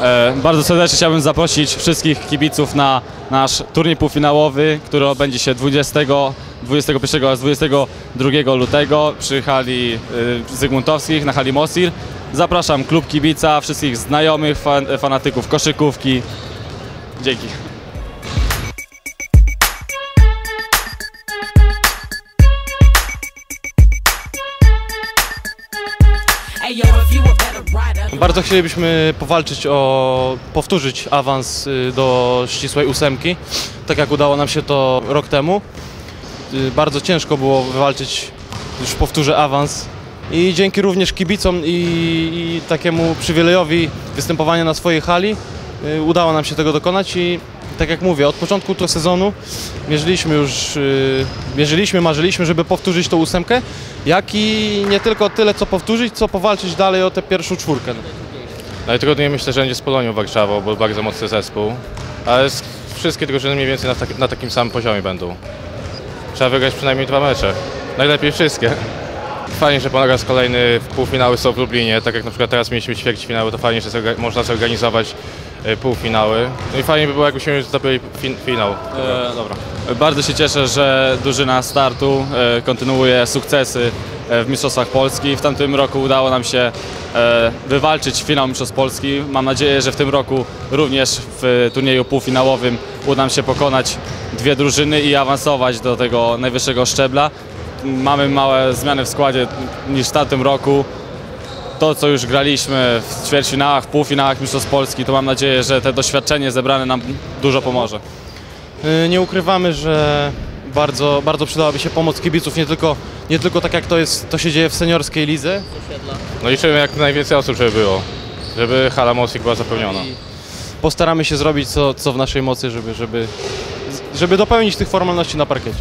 E, bardzo serdecznie chciałbym zaprosić wszystkich kibiców na nasz turniej półfinałowy, który odbędzie się 20, 21 oraz 22 lutego przy hali e, Zygmuntowskich na hali Mosir. Zapraszam klub kibica, wszystkich znajomych, fan, fanatyków koszykówki. Dzięki. Bardzo chcielibyśmy powalczyć o, powtórzyć awans y, do ścisłej ósemki, tak jak udało nam się to rok temu. Y, Bardzo ciężko było wywalczyć, już powtórzę, awans. I dzięki również kibicom i, i takiemu przywilejowi występowania na swojej hali y, udało nam się tego dokonać i tak jak mówię, od początku tego sezonu mierzyliśmy już, y, mierzyliśmy, marzyliśmy, żeby powtórzyć tą ósemkę, jak i nie tylko tyle co powtórzyć, co powalczyć dalej o tę pierwszą czwórkę. Najtrudniej myślę, że będzie z Polonią Warszawą, bo bardzo mocny zespół. Ale wszystkie drużyny mniej więcej na, tak, na takim samym poziomie będą. Trzeba wygrać przynajmniej dwa mecze. Najlepiej wszystkie. Fajnie, że po raz kolejny półfinały są w Lublinie. Tak jak na przykład teraz mieliśmy ćwierćfinały, to fajnie, że można zorganizować półfinały. No i fajnie by było, jakbyśmy zdobyli fin- finał. E, dobra. Bardzo się cieszę, że drużyna startu e, kontynuuje sukcesy e, w Mistrzostwach Polski. W tamtym roku udało nam się e, wywalczyć finał Mistrzostw Polski. Mam nadzieję, że w tym roku również w turnieju półfinałowym uda nam się pokonać dwie drużyny i awansować do tego najwyższego szczebla. Mamy małe zmiany w składzie niż w tamtym roku to, co już graliśmy w ćwierćfinałach, w półfinałach Mistrzostw Polski, to mam nadzieję, że te doświadczenie zebrane nam dużo pomoże. Y, Nie ukrywamy, że bardzo, bardzo przydałaby się pomoc kibiców, nie tylko, nie tylko tak jak to, jest, to się dzieje w seniorskiej lidze. No liczymy jak najwięcej osób, żeby było. Żeby hala Mosik była zapełniona. Postaramy się zrobić co, co w naszej mocy, żeby, żeby, żeby dopełnić tych formalności na parkiecie.